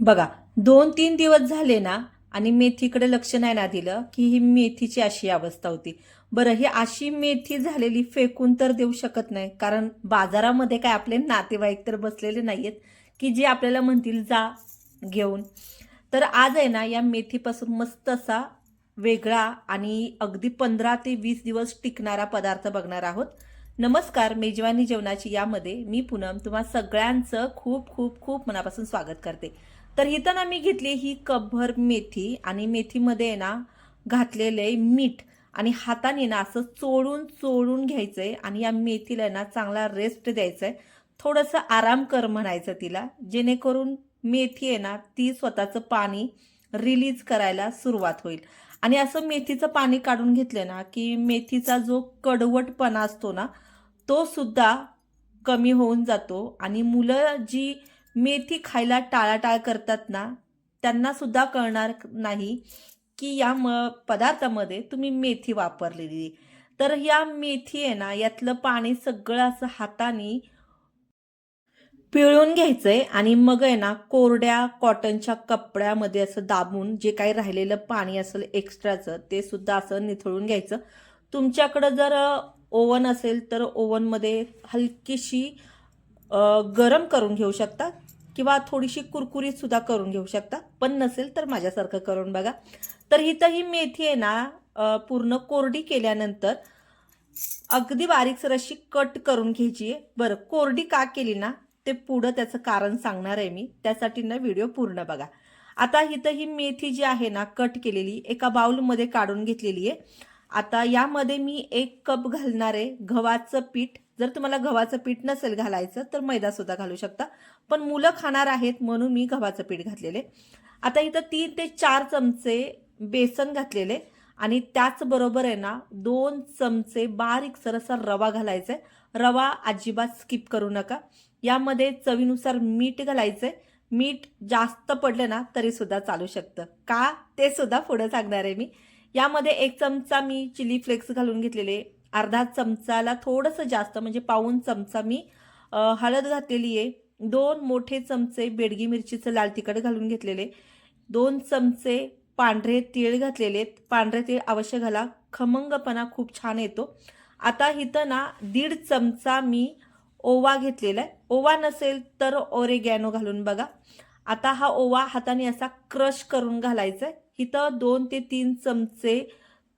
बघा दोन तीन दिवस झाले ना आणि मेथीकडे लक्ष नाही ना दिलं की ही मेथीची अशी अवस्था होती. बरं ही अशी मेथी झालेली फेकून तर देऊ शकत नाही कारण बाजारामध्ये काय आपले नातेवाईक तर बसलेले नाहीयेत की जे आपल्याला म्हणतील जा घेऊन. तर आज आहे ना या मेथीपासून मस्त असा वेगळा आणि अगदी पंधरा ते वीस दिवस टिकणारा पदार्थ बघणार आहोत. नमस्कार मेजवानी जेवणाची यामध्ये मी पूनम तुम्हा सगळ्यांचं खूप खूप खूप मनापासून स्वागत करते. तर इथं ना मी घेतली ही कपभर मेथी आणि मेथीमध्ये आहे ना घातलेले मीठ आणि हाताने ना असं चोळून चोळून घ्यायचं आहे आणि या मेथीला आहे ना चांगला रेस्ट द्यायचा आहे थोडंसं आराम कर म्हणायचं तिला जेणेकरून मेथी आहे ना ती स्वतःचं पाणी रिलीज करायला सुरुवात होईल. आणि असं मेथीचं पाणी काढून घेतलं ना की मेथीचा जो कडवटपणा असतो ना तो सुद्धा कमी होऊन जातो आणि मुलं जी मेथी खायला टाळाटाळ करतात ना त्यांना सुद्धा कळणार नाही की या म पदार्थामध्ये तुम्ही मेथी वापरलेली. तर या मेथी आहे ना यातलं पाणी सगळं असं हाताने पिळून घ्यायचंय आणि मग आहे ना कोरड्या कॉटनच्या कपड्यामध्ये असं दाबून जे काही राहिलेलं पाणी असेल एक्स्ट्राचं ते सुद्धा असं निथळून घ्यायचं. तुमच्याकडं जर ओव्हन असेल तर ओव्हनमध्ये हलकीशी गरम करून घेऊ शकता. किंवा थोडीशी कुरकुरीत सुद्धा करून घेऊ शकता. पण नसेल तर माझ्यासारखं करून बघा. तर इथं ही मेथी आहे ना पूर्ण कोरडी केल्यानंतर अगदी बारीकसर अशी कट करून घ्यायची आहे. बरं कोरडी का केली ना ते पुढं त्याचं कारण सांगणार आहे मी. त्यासाठी ना व्हिडिओ पूर्ण बघा. आता इथं ही मेथी जी आहे ना कट केलेली एका बाउलमध्ये काढून घेतलेली आहे. आता यामध्ये मी एक कप घालणार आहे गव्हाचं पीठ. जर तुम्हाला गव्हाचं पीठ नसेल घालायचं तर मैदा सुद्धा घालू शकता. पण मुलं खाणार आहेत म्हणून मी गव्हाचं पीठ घातलेले. आता इथं तीन ते चार चमचे बेसन घातलेले आणि त्याचबरोबर आहे ना दोन चमचे बारीक सरसा रवा घालायचा आहे रवा अजिबात स्किप करू नका. यामध्ये चवीनुसार मीठ घालायचंय. मीठ जास्त पडलं ना तरी सुद्धा चालू शकतं. का? ते सुद्धा पुढे सांगणार आहे मी. यामध्ये एक चमचा मी चिली फ्लेक्स घालून घेतलेले. अर्धा चमचाला थोडंसं जास्त म्हणजे पाऊन चमचा मी हळद घातलेली आहे. दोन मोठे चमचे बेडगी मिरचीचं लाल तिखट घालून घेतलेले. दोन चमचे पांढरे तीळ घातलेले आहेत. पांढरे तीळ अवश्य घाला. खमंगपणा खूप छान येतो. आता इथं ना दीड चमचा मी ओवा घेतलेला आहे. ओवा नसेल तर ओरेगॅनो घालून बघा. आता हा ओवा हाताने असा क्रश करून घालायचा आहे. इथं दोन ते तीन चमचे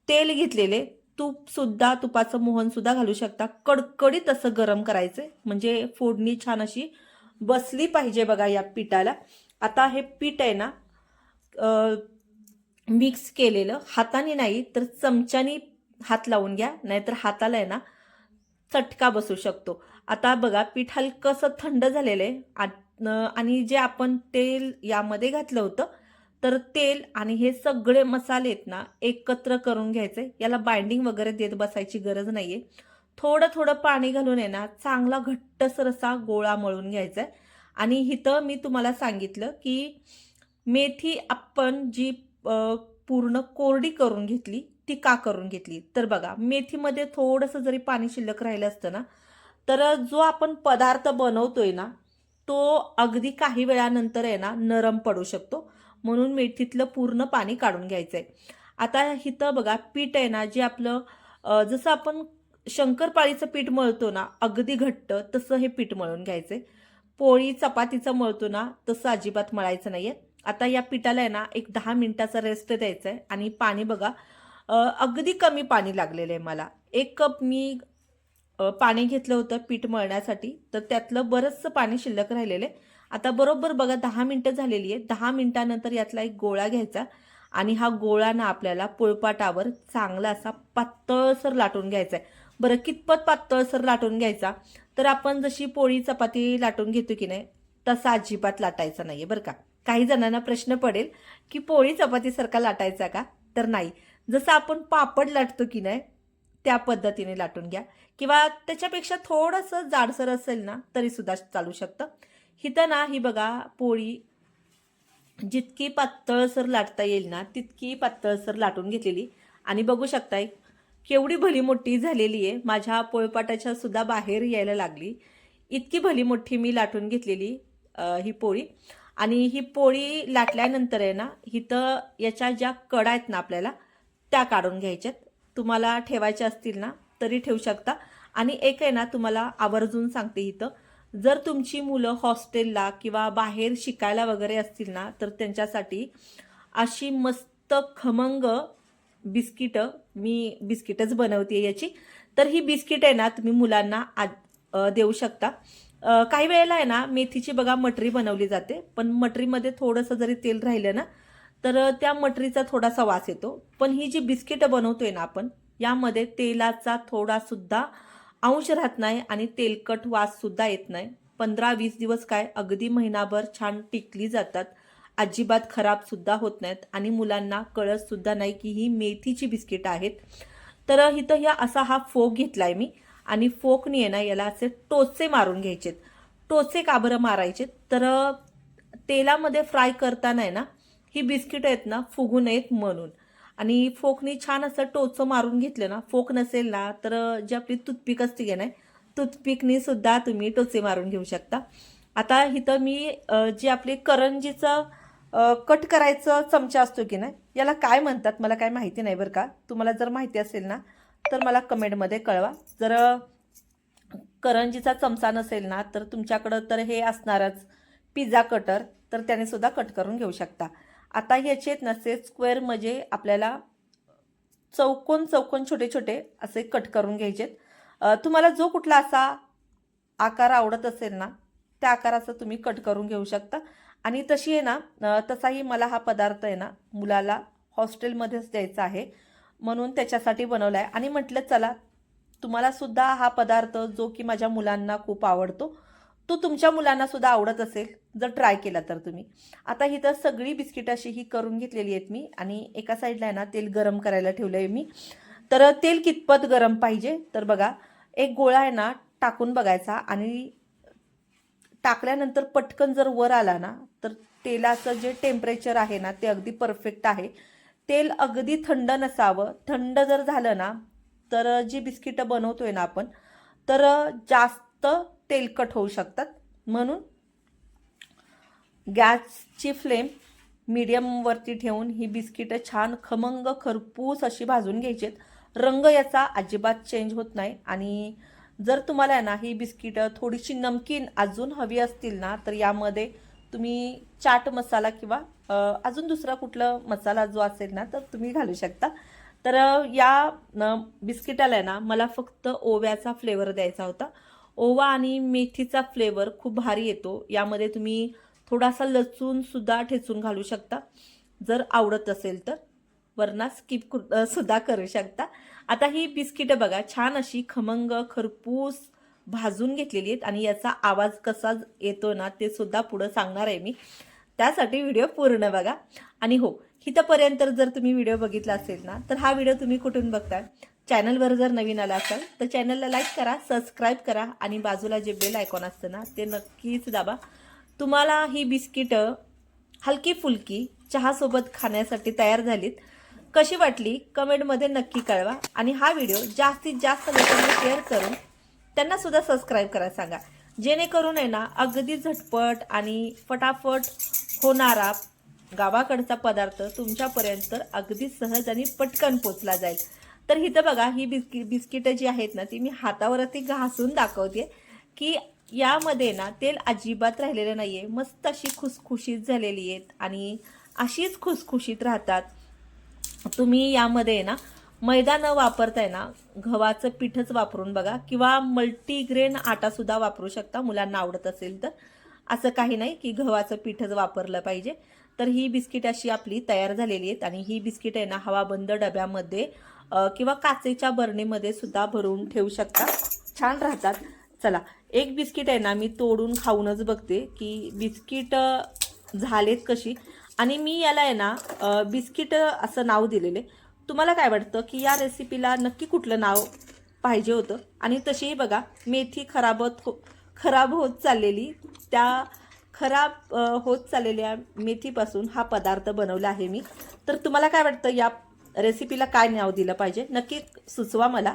तेल घेतलेले. तूप सुद्धा तुपाचं मोहन सुद्धा घालू शकता. कडकडीत असं गरम करायचं म्हणजे फोडणी छान अशी बसली पाहिजे बघा या पिठाला. आता हे पीठ आहे ना मिक्स केलेलं. हाताने नाही तर चमच्याने हात लावून घ्या. नाहीतर हाताला आहे ना चटका बसू शकतो. आता बघा पीठ हलकंसं थंड झालेलं आहे. आणि जे आपण तेल यामध्ये घातलं होतं तर तेल आणि हे सगळे मसाले आहेत ना एकत्र करून घ्यायचे. याला बाइंडिंग वगैरे देत बसायची गरज नाहीये. थोडं थोडं पाणी घालून आहे ना चांगला घट्टसर असा गोळा मळून घ्यायचा आहे. आणि इथं मी तुम्हाला सांगितलं की मेथी आपण जी पूर्ण कोरडी करून घेतली ती का करून घेतली. तर बघा मेथीमध्ये थोडंसं जरी पाणी शिल्लक राहिलं असतं ना तर जो आपण पदार्थ बनवतोय ना तो अगदी काही वेळानंतर आहे ना नरम पडू शकतो. म्हणून मेथीतलं पूर्ण पाणी काढून घ्यायचं आहे आता इथं बघा पीठ आहे ना जे आपलं जसं आपण शंकरपाळीचं पीठ मळतो ना अगदी घट्ट तसं हे पीठ मळून घ्यायचं आहे पोळी चपातीचं मळतो ना तसं अजिबात मळायचं नाहीये. आता या पिठाला आहे ना एक दहा मिनिटाचा रेस्ट द्यायचा आहे आणि पाणी बघा अगदी कमी पाणी लागलेलं आहे मला. एक कप मी पाणी घेतलं होतं पीठ मळण्यासाठी तर त्यातलं बरंचसं पाणी शिल्लक राहिलेलं आहे. आता बरोबर बघा दहा मिनटं झालेली आहे दहा मिनिटानंतर यातला एक गोळा घ्यायचा आणि हा गोळा ना आपल्याला पोळपाटावर चांगला असा पातळसर लाटून घ्यायचा आहे. बरं कितपत पातळसर लाटून घ्यायचा? तर आपण जशी पोळी चपाती लाटून घेतो की नाही तसा अजिबात लाटायचा नाहीये बरं का. काही जणांना प्रश्न पडेल की पोळी चपातीसारखा लाटायचा का? तर नाही. जसं आपण पापड लाटतो की नाही त्या पद्धतीने लाटून घ्या. किंवा त्याच्यापेक्षा थोडंसं जाडसर असेल ना तरीसुद्धा चालू शकतं. हिथं ना ही बघा पोळी जितकी पातळसर लाटता येईल ना तितकी पातळसर लाटून घेतलेली. आणि बघू शकताय केवढी भली मोठी झालेली आहे. माझ्या पोळपाटाच्या सुद्धा बाहेर यायला लागली. इतकी भली मोठी मी लाटून घेतलेली ही पोळी. आणि ही पोळी लाटल्यानंतर आहे ना इथं याच्या ज्या कडा आहेत ना आपल्याला त्या काढून घ्यायच्यात. तुम्हाला ठेवायच्या असतील ना तरी ठेवू शकता. आणि एक आहे ना तुम्हाला आवर्जून सांगते इथं जर तुमची मुलं हॉस्टेलला किंवा बाहेर शिकायला वगैरे असतील ना तर त्यांच्यासाठी अशी मस्त खमंग बिस्किटं मी बिस्किटच बनवते याची. तर ही बिस्किट आहे ना तुम्ही मुलांना आज देऊ शकता. काही वेळेला आहे ना मेथीची बघा मटरी बनवली जाते पण मटरीमध्ये थोडंसं जरी तेल राहिलं ना तर त्या मटरीचा थोडासा वास येतो. पण ही जी बिस्किटं बनवतोय ना आपण यामध्ये तेलाचा थोडासुद्धा अंश राहत नाही आणि तेलकट वास सुद्धा येत नाही. पंधरा वीस दिवस काय अगदी महिनाभर छान टिकली जातात. अजिबात खराब सुद्धा होत नाहीत आणि मुलांना कळत सुद्धा नाही की ही मेथीची बिस्किट आहेत. तर इथं ह्या असा हा फोक घेतलाय मी आणि फोकनी आहे ना याला असे टोचे मारून घ्यायचेत. टोचे का बरं मारायचे तर तेलामध्ये फ्राय करताना आहे ना ही बिस्किट आहेत ना फुगू नयेत म्हणून. आणि फोकनी छान असं टोचं मारून घेतलं ना फोक नसेल ना तर जी आपली तुथपीक असते की नाही टूथपिकनी सुद्धा तुम्ही टोचे मारून घेऊ शकता. आता इथं मी जी आपली करंजीचं कट करायचं चमचा असतो की नाही याला काय म्हणतात मला काय माहिती नाही बरं का. तुम्हाला जर माहिती असेल ना तर मला कमेंटमध्ये कळवा. जर करंजीचा चमचा नसेल ना तर तुमच्याकडं तर हे असणारच पिझ्झा कटर तर त्याने सुद्धा कट करून घेऊ शकता. आता ह्याचे आहेत नसे स्क्वेअर म्हणजे आपल्याला चौकोन चौकोन छोटे छोटे असे कट करून घ्यायचेत. तुम्हाला जो कुठला असा आकार आवडत असेल ना त्या आकाराचं तुम्ही कट करून घेऊ शकता. आणि तशी आहे ना तसाही मला हा पदार्थ आहे ना मुलाला हॉस्टेलमध्येच द्यायचा आहे म्हणून त्याच्यासाठी बनवला आहे आणि म्हटलं चला तुम्हाला सुद्धा हा पदार्थ जो की माझ्या मुलांना खूप आवडतो तो तुमच्या मुलांना सुद्धा आवडत असेल जर ट्राय केला तर तुम्ही. आता ही तर सगळी बिस्किट अशी ही करून घेतलेली आहेत मी आणि एका साईडला आहे ना तेल गरम करायला ठेवलं आहे मी. तर तेल कितपत गरम पाहिजे? तर बघा एक गोळा आहे ना टाकून बघायचा आणि टाकल्यानंतर पटकन जर वर आला ना तर तेलाचं जे टेम्परेचर आहे ना ते अगदी परफेक्ट आहे. तेल अगदी थंड नसावं. थंड जर झालं ना तर जी बिस्किटं बनवतोय ना आपण तर जास्त तेलकट होऊ शकतात. म्हणून गॅसची फ्लेम मीडियमवरती ठेवून ही बिस्किटं छान खमंग खरपूस अशी भाजून घ्यायचीत. रंग याचा अजिबात चेंज होत नाही. आणि जर तुम्हाला आहे ना ही बिस्किटं थोडीशी नमकीन अजून हवी असतील ना तर यामध्ये तुम्ही चाट मसाला किंवा अजून दुसरा कुठला मसाला जो असेल ना तर तुम्ही घालू शकता. तर या बिस्किटाला आहे ना मला फक्त ओव्याचा फ्लेवर द्यायचा होता. ओवा आणि मेथीचा फ्लेवर खूप भारी येतो. यामध्ये तुम्ही थोडासा लसूणसुद्धा ठेचून घालू शकता. जर आवडत असेल तर. वरना स्किप सुद्धा करू शकता. आता ही बिस्किटं बघा छान अशी खमंग खरपूस भाजून घेतलेली आहेत आणि याचा आवाज कसा येतो ना ते सुद्धा पुढं सांगणार आहे मी. त्यासाठी व्हिडिओ पूर्ण बघा. आणि हो इथंपर्यंत जर तुम्ही व्हिडिओ बघितला असेल ना तर हा व्हिडिओ तुम्ही कुठून बघताय? चॅनलवर जर नवीन आला असाल तर चॅनलला लाईक करा सबस्क्राईब करा आणि बाजूला जे बेल आयकॉन असतं ना ते नक्कीच दाबा. तुम्हाला ही बिस्किटं हलकी फुलकी चहासोबत खाण्यासाठी तयार झालीत. कशी वाटली? कमेंटमध्ये नक्की कळवा. आणि हा व्हिडिओ जास्तीत जास्त लोकांना शेअर करून त्यांनासुद्धा सबस्क्राईब करायला सांगा. जेणेकरून आहे ना अगदी झटपट आणि फटाफट होणारा गावाकडचा पदार्थ तुमच्यापर्यंत अगदी सहज आणि पटकन पोचला जाईल. तर इथं बघा ही बिस्की बिस्किटं जी आहेत ना ती मी हातावरती घासून दाखवते की यामध्ये ना तेल अजिबात राहिलेलं नाही आहे मस्त अशी खुसखुशीत झालेली आहेत आणि अशीच खुसखुशीत राहतात. तुम्ही यामध्ये ना मैदा न वापरताय ना गव्हाचं पीठच वापरून बघा किंवा मल्टीग्रेन आटासुद्धा वापरू शकता मुलांना आवडत असेल तर. असं काही नाही की गव्हाचं पीठच वापरलं पाहिजे. तर ही बिस्किट अशी आपली तयार झालेली आहेत आणि ही बिस्किट आहे ना हवाबंद डब्यामध्ये किंवा काचेच्या बरणीमध्ये सुद्धा भरून ठेवू शकता. छान राहतात. चला एक बिस्किट आहे ना मी तोडून खाऊनच बघते की बिस्किट झालेत कशी. आणि मी याला आहे ना बिस्किट असं नाव दिलेले तुम्हाला काय वाटतं की या रेसिपीला नक्की कुठलं नाव पाहिजे होतं? आणि तशीही बघा मेथी खराब होत हो खराब होत चाललेली त्या खराब होत चाललेल्या मेथीपासून हा पदार्थ बनवला आहे मी. तर तुम्हाला काय वाटतं या रेसिपीला काय नाव दिलं पाहिजे? नक्की सुचवा मला.